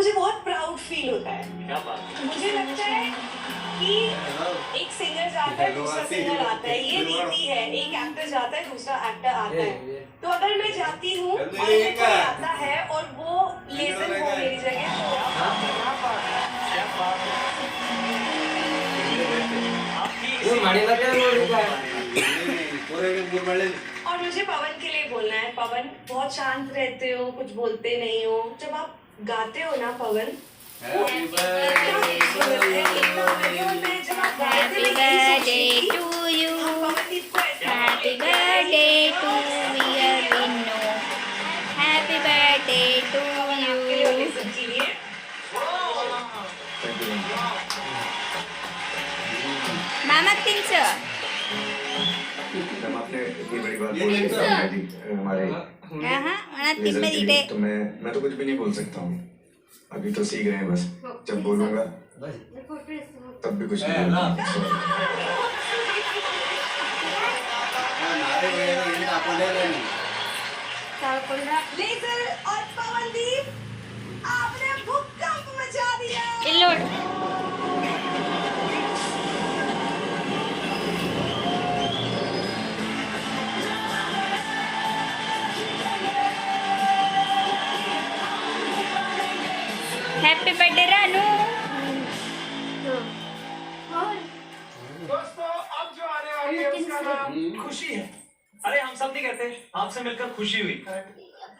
मुझे बहुत proud feel होता है। मुझे लगता है कि एक सिंगर जाता है दूसरा सिंगर आता है। ये नीति है एक एक्टर जाता है दूसरा एक्टर आता है। तो अगर मैं जाती हूँ और एक आता है और वो लेजर हो मेरी जगह तो और मुझे पवन के लिए बोलना है। पवन बहुत शांत रहते हो कुछ बोलते नहीं हो। जब आप गाते हो ना पवन Happy birthday इतना आगे होता है जब आप गाते हो, मैं यही सोचती to you. हम पवनदीप को ऐसे Happy बोलेंगे, birthday to dear Vinnu. Happy birthday to आपके लिए और you. ये सब चीजें मामा तिनचं हम आपने इतनी बड़ी बात बोली थी हमारे हाँ मला लेजर तिम्मे तो मैं मैं तो कुछ भी नहीं बोल सकता हूँ। अभी तो सीख रहे हैं बस जब बोलूँगा तब भी कुछ नहीं बोलूँगा। लेजर और पवनदीप आपने भूकंप मचा दिया। खुशी हुई।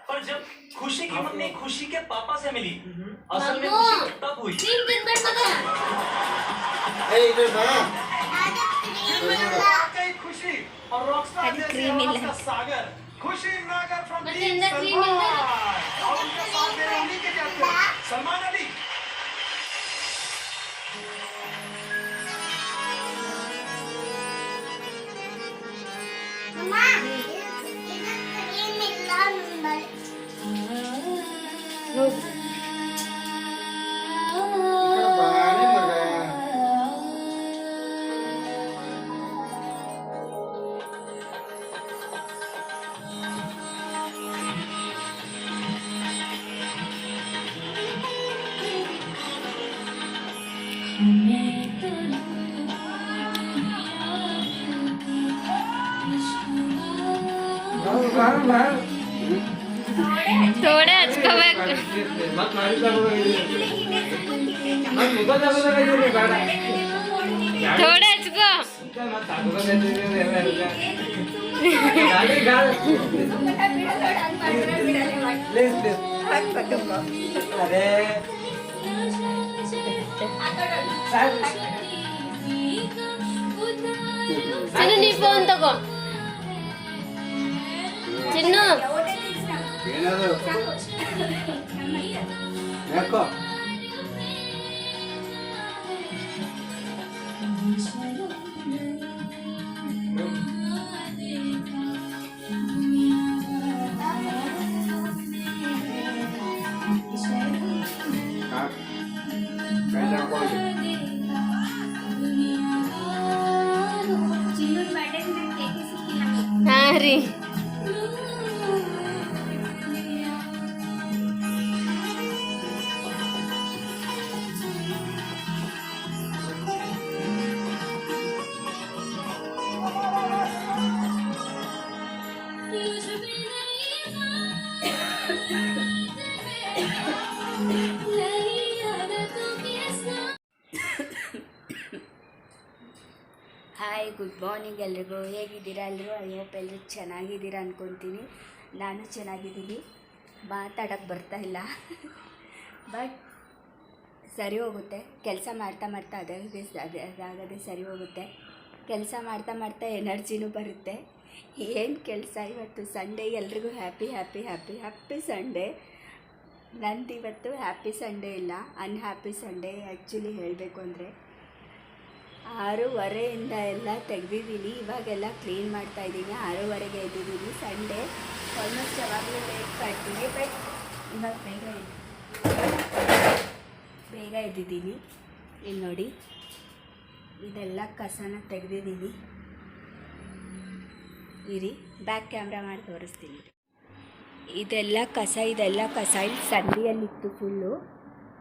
पर जब खुशी की मम्मी हाँ। खुशी के पापा से मिली हम्म। असल में खुशी तब हुई। तीन दिन बैठ बदल ए इधर बना खुशी और रॉकस्टार जैसे सागर। खुशी नागर फ्रॉम डीप सनराइज और उनके साथ मेरे उन्हीं के कैप्टन थोडंच थोडंच ग अरे नी फोन तगो ಬೇಡ थोडं ಹಾಯ್, ಗುಡ್ ಮಾರ್ನಿಂಗ್ ಎಲ್ರಿಗೂ. ಹೇಗಿದ್ದೀರಾ? ಎಲ್ಲರೂ ಐ ಹೋಪ್ ಎಲ್ಲರೂ ಚೆನ್ನಾಗಿದ್ದೀರಾ ಅಂದ್ಕೊತೀನಿ ನಾನು ಚೆನ್ನಾಗಿದ್ದೀನಿ. ಮಾತಾಡೋಕ್ಕೆ ಬರ್ತಾ ಇಲ್ಲ. ಬಟ್ ಸರಿ ಹೋಗುತ್ತೆ. ಕೆಲಸ ಮಾಡ್ತಾ ಮಾಡ್ತಾ ಅದಾಗದೆ ಅದೇ ಅದಾಗದೆ ಸರಿ ಹೋಗುತ್ತೆ. ಕೆಲಸ ಮಾಡ್ತಾ ಮಾಡ್ತಾ ಎನರ್ಜಿನೂ ಬರುತ್ತೆ. ಏನು ಕೆಲಸ ಇವತ್ತು? ಸಂಡೇ ಎಲ್ರಿಗೂ happy happy happy happy Sunday ನಂದು ಇವತ್ತು ಹ್ಯಾಪಿ ಸಂಡೇ ಇಲ್ಲ ಅನ್ಹ್ಯಾಪಿ ಸಂಡೇ ಆ್ಯಕ್ಚುಲಿ ಹೇಳಬೇಕು ಅಂದರೆ. ಆರೂವರೆಯಿಂದ ಎಲ್ಲ ತೆಗೆದಿದ್ದೀನಿ. ಇವಾಗೆಲ್ಲ ಕ್ಲೀನ್ ಮಾಡ್ತಾ ಇದ್ದೀನಿ. ಆರೂವರೆಗೆ ಇದ್ದಿದ್ದೀನಿ ಸಂಡೇ ಆಲ್ಮೋಸ್ಟ್ ಯಾವಾಗಲೂ ಲೇಟ್ ಮಾಡ್ತೀನಿ ಬಟ್ ಇವಾಗ ಬೇಗ ಬೇಗ ಇದ್ದಿದ್ದೀನಿ ಇಲ್ಲಿ ನೋಡಿ, ಇದೆಲ್ಲ ಕಸನ ತೆಗೆದಿದ್ದೀನಿ. ಇರಿ ಬ್ಯಾಕ್ ಕ್ಯಾಮ್ರಾ ಮಾಡಿ ತೋರಿಸ್ತೀನಿ. ಇದೆಲ್ಲ ಕಸ ಇದೆಲ್ಲ ಕಸ. ಇಲ್ಲಿ ಸಂಡಿಯಲ್ಲಿತ್ತು ಫುಲ್ಲು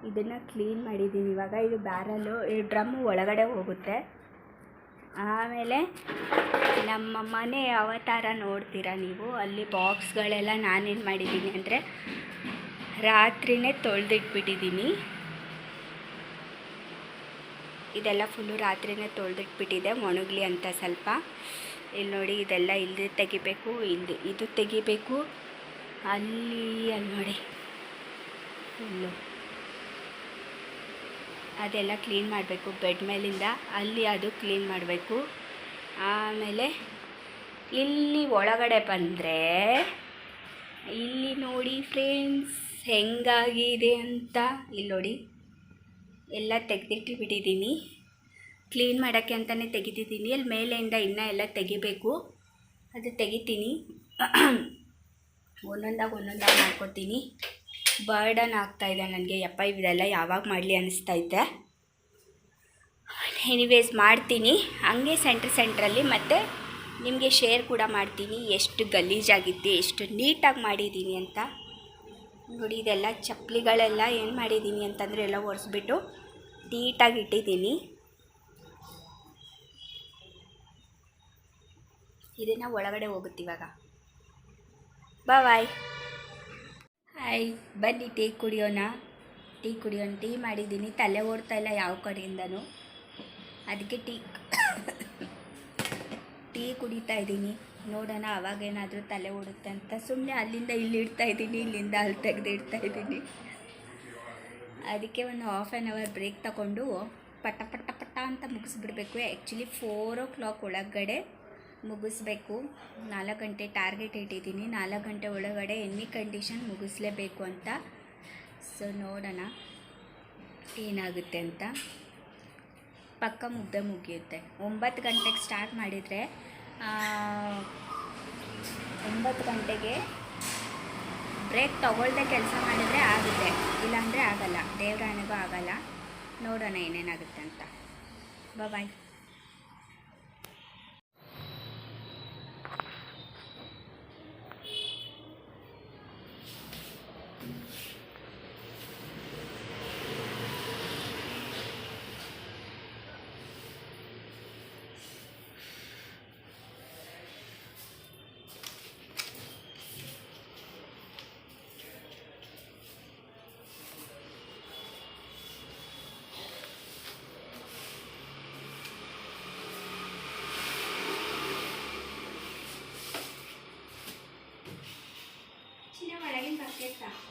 ಇದನ್ನು ಕ್ಲೀನ್ ಮಾಡಿದ್ದೀನಿ ಇವಾಗ ಇದು ಬ್ಯಾರಲ್ಲು ಈ ಡ್ರಮ್ಮು ಒಳಗಡೆ ಹೋಗುತ್ತೆ. ಆಮೇಲೆ ನಮ್ಮ ಮನೆ ಅವತಾರ ನೋಡ್ತೀರಾ ನೀವು? ಅಲ್ಲಿ ಬಾಕ್ಸ್ಗಳೆಲ್ಲ ನಾನೇನು ಮಾಡಿದ್ದೀನಿ ಅಂದರೆ ರಾತ್ರಿನೇ ತೊಳೆದಿಟ್ಬಿಟ್ಟಿದ್ದೀನಿ. ಇದೆಲ್ಲ ಫುಲ್ಲು ರಾತ್ರಿನೇ ತೊಳೆದಿಟ್ಬಿಟ್ಟಿದೆ, ಒಣಗಲಿ ಅಂತ ಸ್ವಲ್ಪ. ಇಲ್ಲಿ ನೋಡಿ, ಇದೆಲ್ಲ ಇಲ್ಲಿ ತೆಗಿಬೇಕು, ಇಲ್ಲಿ ಇದು ತೆಗಿಬೇಕು. ಅಲ್ಲಿ ಅಲ್ಲಿ ನೋಡಿ. ಫುಲ್ಲು ಅದೆಲ್ಲ ಕ್ಲೀನ್ ಮಾಡಬೇಕು. ಬೆಡ್ ಮೇಲಿಂದ ಅಲ್ಲಿ ಅದು ಕ್ಲೀನ್ ಮಾಡಬೇಕು. ಆಮೇಲೆ ಇಲ್ಲಿ ಒಳಗಡೆ ಬಂದರೆ ಇಲ್ಲಿ ನೋಡಿ ಫ್ರೆಂಡ್ಸ್ ಹೆಂಗಾಗಿದೆ ಅಂತ. ಇಲ್ಲಿ ನೋಡಿ ಎಲ್ಲ ತೆಗೆದಿಟ್ಟು ಬಿಟ್ಟಿದ್ದೀನಿ. ಕ್ಲೀನ್ ಮಾಡೋಕ್ಕೆ ಅಂತಲೇ ತೆಗಿತಿದ್ದೀನಿ. ಅಲ್ಲಿ ಮೇಲೆಯಿಂದ ಇನ್ನೂ ಎಲ್ಲ ತೆಗಿಬೇಕು. ಅದು ತೆಗಿತೀನಿ. ಒಂದೊಂದಾಗಿ ಒಂದೊಂದಾಗಿ ಮಾಡ್ಕೊತೀನಿ ಬರ್ಡನ್ ಆಗ್ತಾ ಇದೆ ನನಗೆ. ಯಪ್ಪ ಇದೆಲ್ಲ ಯಾವಾಗ ಮಾಡಲಿ ಅನಿಸ್ತೈತೆ. ಎನಿವೇಸ್ ಮಾಡ್ತೀನಿ. ಹಂಗೆ ಸೆಂಟ್ರ್ ಸೆಂಟ್ರಲ್ಲಿ ಮತ್ತು ನಿಮಗೆ ಶೇರ್ ಕೂಡ ಮಾಡ್ತೀನಿ. ಎಷ್ಟು ಗಲೀಜಾಗಿತ್ತು, ಎಷ್ಟು ನೀಟಾಗಿ ಮಾಡಿದ್ದೀನಿ ಅಂತ. ನೋಡಿ, ಇದೆಲ್ಲ ಚಪ್ಪಲಿಗಳೆಲ್ಲ ಏನು ಮಾಡಿದ್ದೀನಿ ಅಂತಂದರೆ ಎಲ್ಲ ಒರೆಸ್ಬಿಟ್ಟು ನೀಟಾಗಿ ಇಟ್ಟಿದ್ದೀನಿ. ಇದನ್ನು ಒಳಗಡೆ ಹೋಗುತ್ತೆ ಇವಾಗ. ಬಾಯ್ ಹಾಯ್ ಬನ್ನಿ ಟೀ ಕುಡಿಯೋಣ. ಟೀ ಕುಡಿಯೋಣ. ಟೀ ಮಾಡಿದ್ದೀನಿ. ತಲೆ ಓಡ್ತಾ ಇಲ್ಲ ಯಾವ ಕಡೆಯಿಂದನೂ. ಅದಕ್ಕೆ ಟೀ ಟೀ ಕುಡಿತಾ ಇದ್ದೀನಿ. ನೋಡೋಣ ಅವಾಗೇನಾದರೂ ತಲೆ ಓಡುತ್ತೆ ಅಂತ. ಸುಮ್ಮನೆ ಅಲ್ಲಿಂದ ಇಲ್ಲಿ ಇಡ್ತಾ ಇದ್ದೀನಿ, ಇಲ್ಲಿಂದ ಅಲ್ಲಿ ತೆಗೆದು ಇಡ್ತಾ ಇದ್ದೀನಿ. ಅದಕ್ಕೆ ಒಂದು ಹಾಫ್ ಆ್ಯನ್ ಅವರ್ ಬ್ರೇಕ್ ತಗೊಂಡು ಪಟ ಪಟ ಪಟ ಅಂತ ಮುಗಿಸ್ಬಿಡ್ಬೇಕು. ಆ್ಯಕ್ಚುಲಿ ಫೋರ್ ಓ ಕ್ಲಾಕ್ ಒಳಗಡೆ ಮುಗಿಸ್ಬೇಕು. ನಾಲ್ಕು ಗಂಟೆ ಟಾರ್ಗೆಟ್ ಇಟ್ಟಿದ್ದೀನಿ. ನಾಲ್ಕು ಗಂಟೆ ಒಳಗಡೆ ಎನಿ ಕಂಡೀಷನ್ ಮುಗಿಸ್ಲೇಬೇಕು ಅಂತ. ಸೊ ನೋಡೋಣ. ಏನಾಗುತ್ತೆ ಅಂತ. ಪಕ್ಕ ಮುದ್ದೆ ಮುಗಿಯುತ್ತೆ. ಒಂಬತ್ತು ಗಂಟೆಗೆ ಸ್ಟಾರ್ಟ್ ಮಾಡಿದರೆ ಒಂಬತ್ತು ಗಂಟೆಗೆ ಬ್ರೇಕ್ ತಗೊಳ್ದೆ ಕೆಲಸ ಮಾಡಿದರೆ ಆಗುತ್ತೆ. ಇಲ್ಲಾಂದರೆ ಆಗಲ್ಲ. ದೇವ್ರಾಣಿಗೂ ಆಗಲ್ಲ. ನೋಡೋಣ ಏನೇನಾಗುತ್ತೆ ಅಂತ. ಬಾಯ್ Aquí está.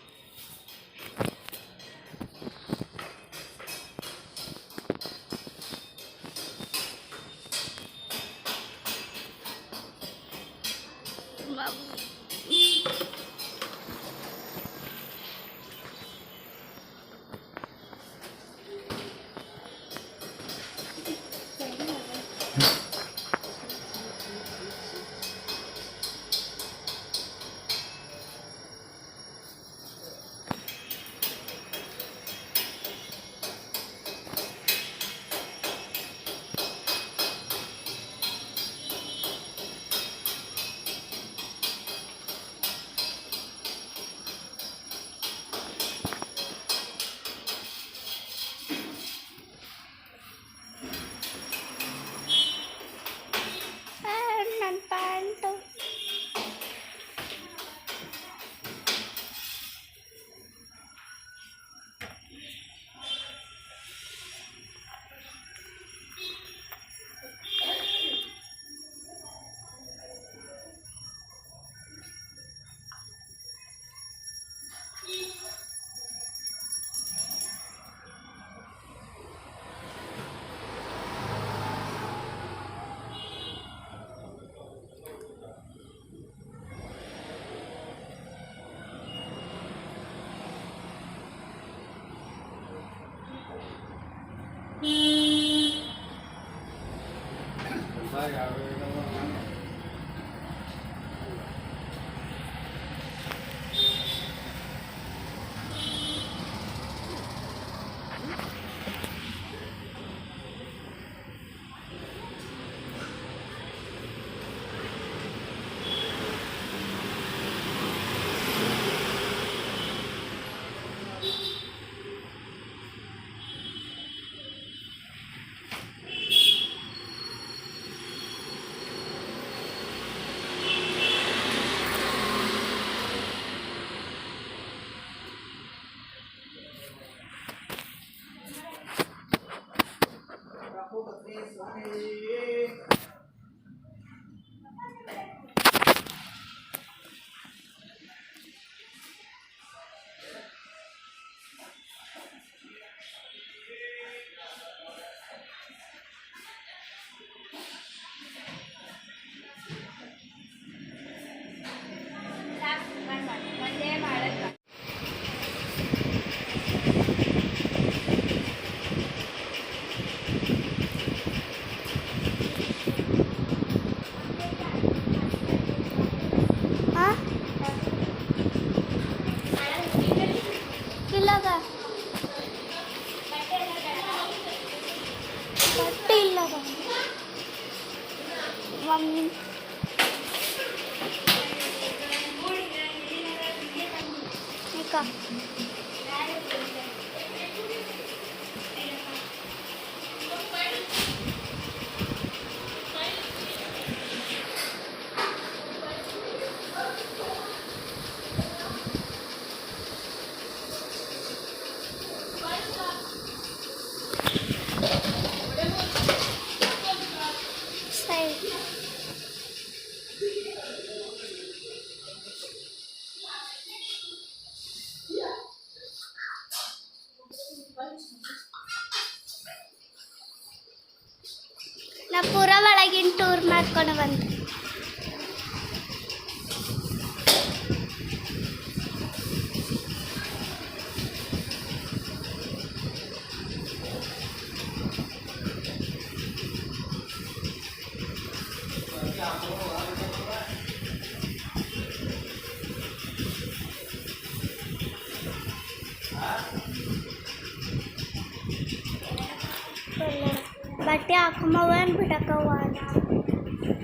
ಬಟ್ಟೆ ಹಾಕೊಂಬವ ಬಿಡಕ್ಕವ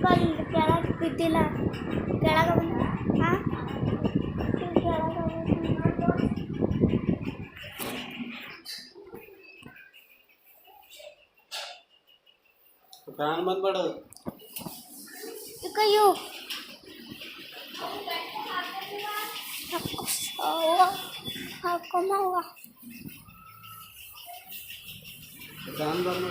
ಕಲ್ ಕೆಳಗೆ ಬಿದ್ದಿಲ್ಲ. ಕೆಳಗೆ ಬಂದ ಹಾಂ? ಫ್ಯಾನ್ ಬಂದ್ ಮಾಡೋದು kayo. Ako sawa. Ako mawa. Saan ba mo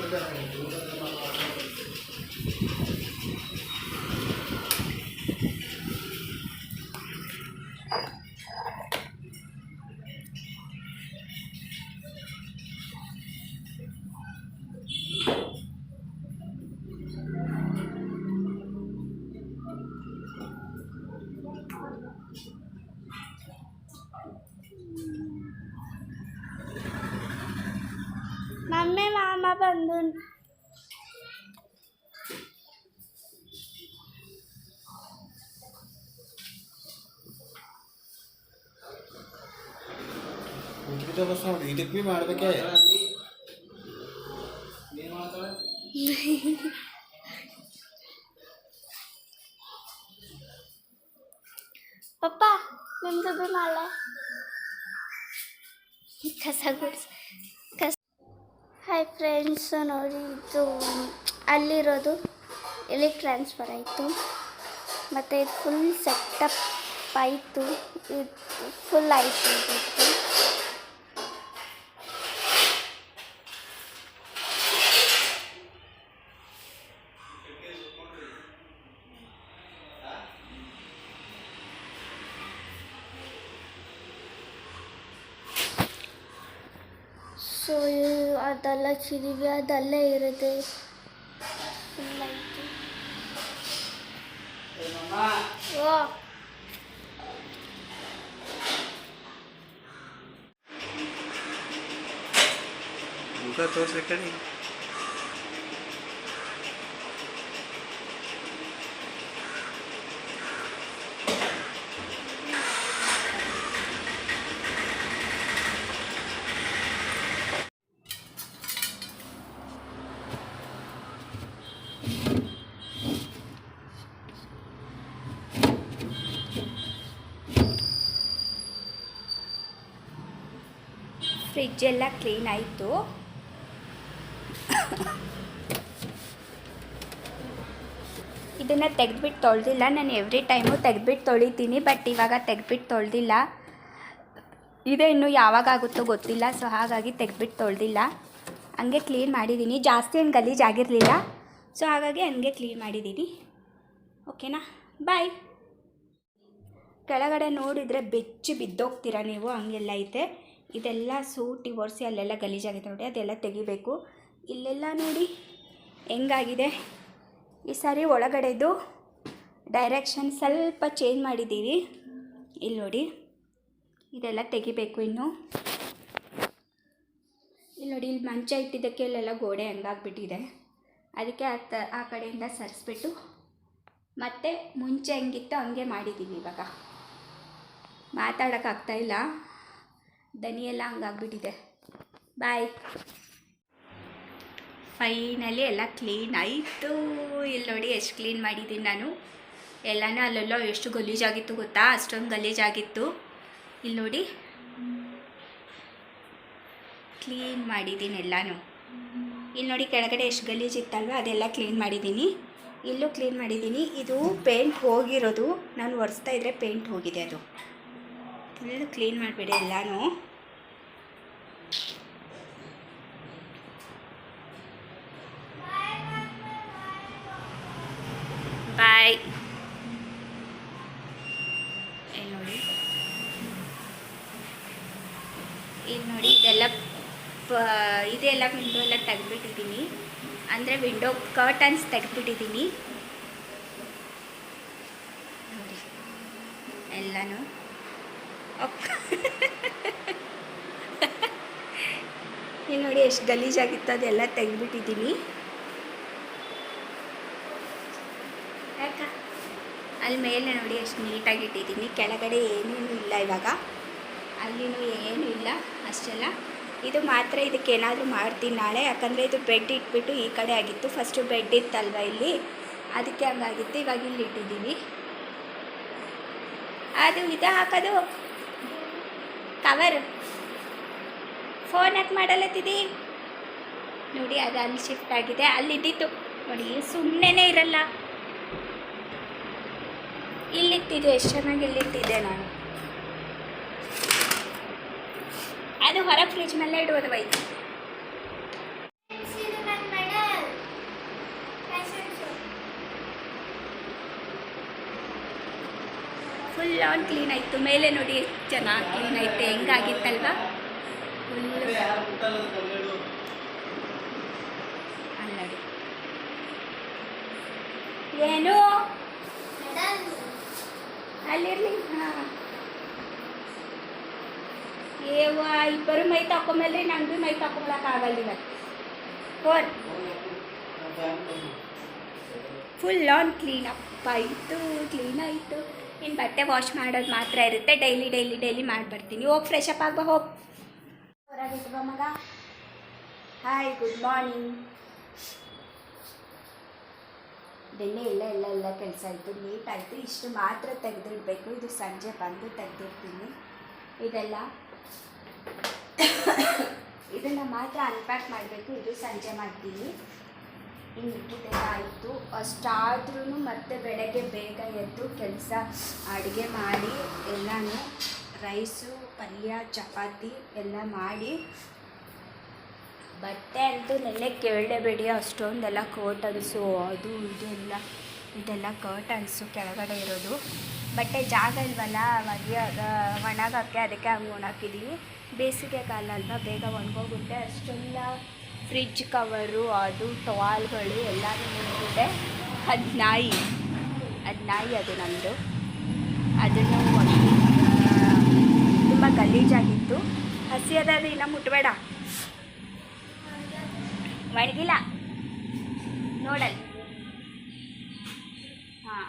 ಬಸ್ ನೋಡಿ ಇದಕ್ಕೆ ಭೀ ಮಾಡ್ಬೇಕೆ? ಪಪ್ಪ ನಿಮ್ದು ಭೀ ಮಾಡಲ ಕಸ ಗುಡ್ಸ್. ಕಸ ಹಾಯ್ ಫ್ರೆಂಡ್ಸ್ ನೋಡಿ ಇದು ಅಲ್ಲಿರೋದು ಇಲ್ಲಿ ಟ್ರಾನ್ಸ್ಫರ್ ಆಯಿತು. ಮತ್ತು ಇದು ಫುಲ್ ಸೆಟಪ್ ಆಯಿತು. ಇದು ಫುಲ್ ಆಯಿತು. ಇದು ಸೊ ಅದೆಲ್ಲ ಚಿರಿವಿ ಅದೆಲ್ಲ ಇರುತ್ತೆ. ಮುಖ ಫ್ರಿಜ್ ಎಲ್ಲ ಕ್ಲೀನ್ ಆಯಿತು. ಇದನ್ನು ತೆಗೆದ್ಬಿಟ್ಟು ತೊಳೆದಿಲ್ಲ. ನಾನು ಎವ್ರಿ ಟೈಮು ತೆಗೆದ್ಬಿಟ್ಟು ತೊಳಿತೀನಿ ಬಟ್ ಇವಾಗ ತೆಗೆದ್ಬಿಟ್ಟು ತೊಳೆದಿಲ್ಲ. ಇದೆ ಇನ್ನು ಯಾವಾಗ ಆಗುತ್ತೋ ಗೊತ್ತಿಲ್ಲ ಸೊ ಹಾಗಾಗಿ ತೆಗೆದ್ಬಿಟ್ಟು ತೊಳೆದಿಲ್ಲ. ಹಂಗೆ ಕ್ಲೀನ್ ಮಾಡಿದ್ದೀನಿ ಜಾಸ್ತಿ ಏನು ಗಲೀಜಾಗಿರಲಿಲ್ಲ ಸೊ ಹಾಗಾಗಿ ಹಂಗೆ ಕ್ಲೀನ್ ಮಾಡಿದ್ದೀನಿ ಓಕೆನಾ ಬಾಯ್ ಕೆಳಗಡೆ ನೋಡಿದರೆ ಬೆಚ್ಚಿ ಬಿದ್ದೋಗ್ತೀರಾ ನೀವು? ಹಂಗೆಲ್ಲ ಐತೆ. ಇದೆಲ್ಲ ಸೂಟಿ ಒರೆಸಿ ಅಲ್ಲೆಲ್ಲ ಗಲೀಜಾಗಿದೆ ನೋಡಿ, ಅದೆಲ್ಲ ತೆಗಿಬೇಕು. ಇಲ್ಲೆಲ್ಲ ನೋಡಿ ಹೆಂಗಾಗಿದೆ. ಈ ಸಾರಿ ಒಳಗಡೆದು ಡೈರೆಕ್ಷನ್ ಸ್ವಲ್ಪ ಚೇಂಜ್ ಮಾಡಿದ್ದೀವಿ. ಇಲ್ಲಿ ನೋಡಿ, ಇದೆಲ್ಲ ತೆಗಿಬೇಕು ಇನ್ನು. ಇಲ್ಲಿ ನೋಡಿ, ಇಲ್ಲಿ ಮಂಚ ಇಟ್ಟಿದ್ದಕ್ಕೆ ಇಲ್ಲೆಲ್ಲ ಗೋಡೆ ಹಂಗಾಗ್ಬಿಟ್ಟಿದೆ. ಅದಕ್ಕೆ ಆ ತ, ಆ ಕಡೆಯಿಂದ ಸರಿಸ್ಬಿಟ್ಟು ಮತ್ತೆ ಮುಂಚೆ ಹೆಂಗಿತ್ತು ಹಂಗೆ ಮಾಡಿದ್ದೀವಿ ಇವಾಗ. ಮಾತಾಡೋಕ್ಕಾಗ್ತಾ ಇಲ್ಲ. ದನಿ ಎಲ್ಲ ಹಂಗಾಗ್ಬಿಟ್ಟಿದೆ. ಬಾಯ್ ಫೈನಲಿ ಎಲ್ಲ ಕ್ಲೀನ್ ಆಯಿತು. ಇಲ್ಲಿ ನೋಡಿ ಎಷ್ಟು ಕ್ಲೀನ್ ಮಾಡಿದ್ದೀನಿ ನಾನು. ಎಲ್ಲನೂ ಅಲ್ಲೆಲ್ಲೋ ಎಷ್ಟು ಗಲೀಜಾಗಿತ್ತು ಗೊತ್ತಾ? ಅಷ್ಟೊಂದು ಗಲೀಜಾಗಿತ್ತು ಇಲ್ಲಿ ನೋಡಿ. ಕ್ಲೀನ್ ಮಾಡಿದ್ದೀನಿ ಎಲ್ಲನೂ. ಇಲ್ಲಿ ನೋಡಿ ಕೆಳಗಡೆ ಎಷ್ಟು ಗಲೀಜಿತ್ತಲ್ವ ಅದೆಲ್ಲ ಕ್ಲೀನ್ ಮಾಡಿದ್ದೀನಿ. ಇಲ್ಲೂ ಕ್ಲೀನ್ ಮಾಡಿದ್ದೀನಿ. ಇದು ಪೇಂಟ್ ಹೋಗಿರೋದು. ನಾನು ಒರೆಸ್ತಾ ಇದ್ದರೆ ಪೇಂಟ್ ಹೋಗಿದೆ ಅದು. ಫುಲ್ಲು ಕ್ಲೀನ್ ಮಾಡಿಬಿಡಿ ಎಲ್ಲನೂ. ಬಾಯ್ ಇಲ್ಲಿ ನೋಡಿ? ಇಲ್ಲಿ ನೋಡಿ? ಇದೆಲ್ಲ ಇದೆಲ್ಲ ವಿಂಡೋ ಎಲ್ಲ ತೆಗೆದ್ಬಿಟ್ಟಿದ್ದೀನಿ. ಅಂದರೆ ವಿಂಡೋ ಕರ್ಟನ್ಸ್ ತೆಗೆದ್ಬಿಟ್ಟಿದ್ದೀನಿ. ನೋಡಿ. ಎಲ್ಲನೂ. ಇಲ್ಲಿ ನೋಡಿ ಎಷ್ಟು ಗಲೀಜಾಗಿತ್ತು, ಅದೆಲ್ಲ ತೆಗೆದ್ಬಿಟ್ಟಿದ್ದೀನಿ. ಅಲ್ಲಿ ಮೇಲೆ ನೋಡಿ ಎಷ್ಟು ನೀಟಾಗಿ ಇಟ್ಟಿದ್ದೀನಿ. ಕೆಳಗಡೆ ಏನೇನು ಇಲ್ಲ ಇವಾಗ. ಅಲ್ಲಿನೂ ಏನೂ ಇಲ್ಲ ಅಷ್ಟೆಲ್ಲ. ಇದು ಮಾತ್ರ ಇದಕ್ಕೆ ಏನಾದರೂ ಮಾಡ್ತೀನಿ ನಾಳೆ. ಯಾಕಂದರೆ ಇದು ಬೆಡ್ ಇಟ್ಬಿಟ್ಟು ಈ ಕಡೆ ಆಗಿತ್ತು. ಫಸ್ಟು ಬೆಡ್ ಇತ್ತಲ್ವ ಇಲ್ಲಿ? ಅದಕ್ಕೆ ಹಂಗಾಗಿತ್ತು. ಇವಾಗ ಇಲ್ಲಿ ಇಟ್ಟಿದ್ದೀವಿ ಅದು ಇದು ಹಾಕೋದು. ಕವರ್ ಫೋನ್ ಯಾಕೆ ಮಾಡಲತ್ತಿದಿ ನೋಡಿ, ಅದು ಅಲ್ಲಿ ಶಿಫ್ಟ್ ಆಗಿದೆ. ಅಲ್ಲಿ ಇದ್ದಿತ್ತು ನೋಡಿ ಸುಮ್ಮನೆ ಇರಲ್ಲ. ಇಲ್ಲಿಟ್ಟಿದೆ ಎಷ್ಟು ಚೆನ್ನಾಗಿ ಇಲ್ಲಿಟ್ಟಿದ್ದೆ ನಾನು. ಅದು ಹೊರ ಫ್ರಿಜ್ ಮೇಲೆ ಇಡುವುದು ಬೈತು ಫುಲ್ ಆನ್ ಕ್ಲೀನ್ ಆಯಿತು. ಮೇಲೆ ನೋಡಿ ಎಷ್ಟು ಚೆನ್ನಾಗಿ ಕ್ಲೀನ್ ಐತೆ ಹೆಂಗಾಗಿತ್ತಲ್ವ? ಅಲ್ಲಡಿ ಏನು? ಅಲ್ಲಿರ್ಲಿ. ಹಾಂ. ಏವ ಇಬ್ಬರು ಮೈ ತಕೊಂಬಲ್ರಿ ನಂಗೆ ಮೈ ತಕೊಂಬಳಕ್ಕಾಗಲ್ಲ ಇವತ್ತು phone full on clean up ಆಯಿತು ಕ್ಲೀನ್ ಆಯಿತು. ಇನ್ನು ಬಟ್ಟೆ ವಾಶ್ ಮಾಡೋದು ಮಾತ್ರ ಇರುತ್ತೆ. ಡೈಲಿ ಡೈಲಿ ಡೈಲಿ ಮಾಡಿಬಿಡ್ತೀನಿ ಹೋಗಿ ಫ್ರೆಶ್ ಅಪ್ ಹೋಗಿ. ಹೊರಗಿಟ್ಟು ಬಾ ಮಗ. ಹಾಯ್ ಗುಡ್ ಮಾರ್ನಿಂಗ್ ಬೆಣ್ಣೆ ಎಲ್ಲ ಎಲ್ಲ ಎಲ್ಲ ಕೆಲಸ ಆಯಿತು. ನೀಟ್ ಆಯಿತು. ಇಷ್ಟು ಮಾತ್ರ ತೆಗೆದಿಡಬೇಕು. ಇದು ಸಂಜೆ ಬಂದು ತೆಗೆದಿರ್ತೀನಿ ಇದೆಲ್ಲ. ಇದನ್ನು ಮಾತ್ರ ಅನ್ಪ್ಯಾಕ್ ಮಾಡಬೇಕು. ಇದು ಸಂಜೆ ಮಾಡ್ತೀನಿ. ಆಯಿತು ಅಷ್ಟಾದ್ರೂ ಮತ್ತೆ ಬೆಳಗ್ಗೆ ಬೇಗ ಎದ್ದು ಕೆಲಸ, ಅಡುಗೆ ಮಾಡಿ ಎಲ್ಲನೂ ರೈಸು, ಪಲ್ಯ, ಚಪಾತಿ ಎಲ್ಲ ಮಾಡಿ. ಬಟ್ಟೆ ಅಂತೂ ನೆನ್ನೆ ಕೇಳಲೇಬೇಡಿ ಅಷ್ಟೊಂದೆಲ್ಲ ಕರ್ಟನ್ಸು ಅದು ಇದು ಎಲ್ಲ, ಇದೆಲ್ಲ ಕರ್ಟನ್ಸು ಕೆಳಗಡೆ ಇರೋದು. ಬಟ್ಟೆ ಜಾಗ ಇಲ್ವಲ್ಲ ಮದುವೆ ಒಣಗಕ್ಕೆ, ಅದಕ್ಕೆ ಹಂಗೆ ಒಣಾಕಿದ್ದೀವಿ ಬೇಸಿಗೆ ಕಾಲ ಅಲ್ವಾ, ಬೇಗ ಒಣಗೋಗುತ್ತೆ. ಅಷ್ಟೆಲ್ಲ ಫ್ರಿಜ್ ಕವರು, ಅದು ಟವಾಲ್ಗಳು ಎಲ್ಲನೂ ನಿಂತಿದೆ ಅದು ನಾಯಿ. ಅದು ನಾಯಿ ಅದು ನಮ್ಮದು ಅದನ್ನು ತುಂಬ ಗಲೀಜಾಗಿತ್ತು. ಹಸಿ ಅದಾದ್ರೆ ಇನ್ನು ಮುಟ್ಬೇಡ. ಒಣಗಿಲ್ಲ ನೋಡಲ್. ಹಾಂ.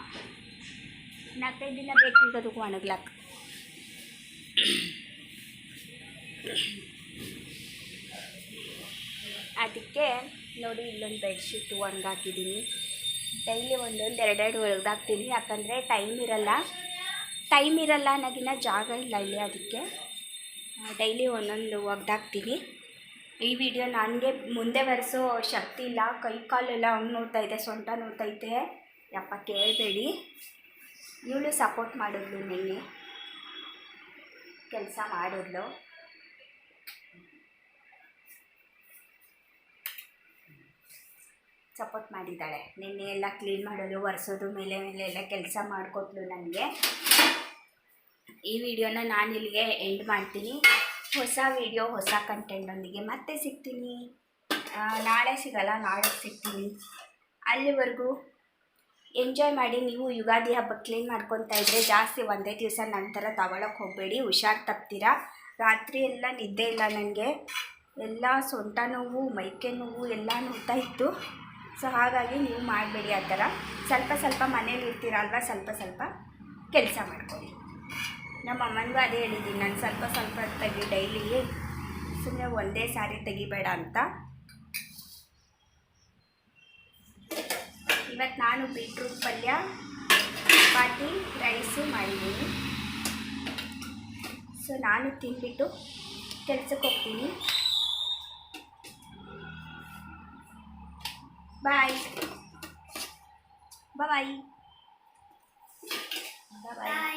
ನಾಲ್ಕೈದು ದಿನ ಬೇಕು ಈಗ ಅದಕ್ಕೆ ಒಣಗ್ಲಕ್ಕ ಅದಕ್ಕೆ ನೋಡಿ ಇಲ್ಲೊಂದು ಬೆಡ್ಶೀಟ್ ಒಣಗಾಕಿದ್ದೀನಿ ಡೈಲಿ ಒಂದೊಂದು ಎರಡೆರಡು ಒಳಗಾಕ್ತೀನಿ ಯಾಕಂದರೆ ಟೈಮ್ ಇರಲ್ಲ. ಟೈಮ್ ಇರಲ್ಲ ನನಗಿನ್ನ ಜಾಗ ಇಲ್ಲ ಇಲ್ಲಿ ಅದಕ್ಕೆ. ಡೈಲಿ ಒಂದೊಂದು ಒಗ್ದಾಕ್ತೀನಿ ಈ ವಿಡಿಯೋ ನನಗೆ ಮುಂದೆ ಬರೆಸೋ ಶಕ್ತಿ ಇಲ್ಲ. ಕೈ ಕಾಲೆಲ್ಲ ಹಂಗೆ ಇದೆ, ಸೊಂಟ ನೋಡ್ತೈತೆ ಯಪ್ಪ, ಕೇಳಬೇಡಿ. ಇವಳು ಸಪೋರ್ಟ್ ಮಾಡಿದ್ಲು ನಿನ್ನೆ. ಕೆಲಸ ಮಾಡಿದ್ಲು. ಸಪೋರ್ಟ್ ಮಾಡಿದ್ದಾಳೆ. ನಿನ್ನೆ ಎಲ್ಲ ಕ್ಲೀನ್ ಮಾಡೋದು, ಒರೆಸೋದು, ಮೇಲೆ ಮೇಲೆ ಎಲ್ಲ ಕೆಲಸ ಮಾಡಿಕೊಟ್ಲು ನನಗೆ. ಈ ವಿಡಿಯೋನ ನಾನು ಇಲ್ಲಿಗೆ ಎಂಡ್ ಮಾಡ್ತೀನಿ. ಹೊಸ ವಿಡಿಯೋ, ಹೊಸ ಕಂಟೆಂಟೊಂದಿಗೆ ಮತ್ತೆ ಸಿಗ್ತೀನಿ. ನಾಳೆ ಸಿಗಲ್ಲ, ನಾಳೆ ಸಿಗ್ತೀನಿ. ಅಲ್ಲಿವರೆಗೂ ಎಂಜಾಯ್ ಮಾಡಿ, ನೀವು ಯುಗಾದಿ ಹಬ್ಬ ಕ್ಲೀನ್ ಮಾಡ್ಕೊತಾ ಇದ್ದರೆ ಜಾಸ್ತಿ ಒಂದೇ ದಿವಸ ನಂತರ ತಗೊಳಕ್ಕೆ ಹೋಗಬೇಡಿ. ಹುಷಾರು ತಪ್ತೀರಾ? ರಾತ್ರಿ ಎಲ್ಲ ನಿದ್ದೆ ಇಲ್ಲ ನನಗೆ. ಎಲ್ಲ ಸೊಂಟ ನೋವು, ಮೈಕೆ ನೋವು ಎಲ್ಲ ನೋಡ್ತಾ ಇತ್ತು. ಸೊ ಹಾಗಾಗಿ ನೀವು ಮಾಡಬೇಡಿ ಆ ಥರ. ಸ್ವಲ್ಪ ಸ್ವಲ್ಪ ಮನೇಲಿ ಇರ್ತೀರಲ್ವ, ಸ್ವಲ್ಪ ಸ್ವಲ್ಪ ಕೆಲಸ ಮಾಡ್ಕೊಳ್ಳಿ. ನಮ್ಮ ಅಮ್ಮನಿಗೂ ಅದೇ ಹೇಳಿದ್ದೀನಿ, ನಾನು ಸ್ವಲ್ಪ ಸ್ವಲ್ಪ ತೆಗಿ ಡೈಲಿ. ಸುಮ್ಮನೆ ಒಂದೇ ಸಾರಿ ತೆಗಿಬೇಡ ಅಂತ. ಇವತ್ತು ನಾನು ಬೀಟ್ರೂಟ್ ಪಲ್ಯ, ಚಪಾತಿ, ರೈಸು ಮಾಡಿದ್ದೀನಿ. ಸೊ ನಾನು ತಿಂದ್ಬಿಟ್ಟು ಕೆಲಸಕ್ಕೆ ಹೋಗ್ತೀನಿ. Bye bye bye bye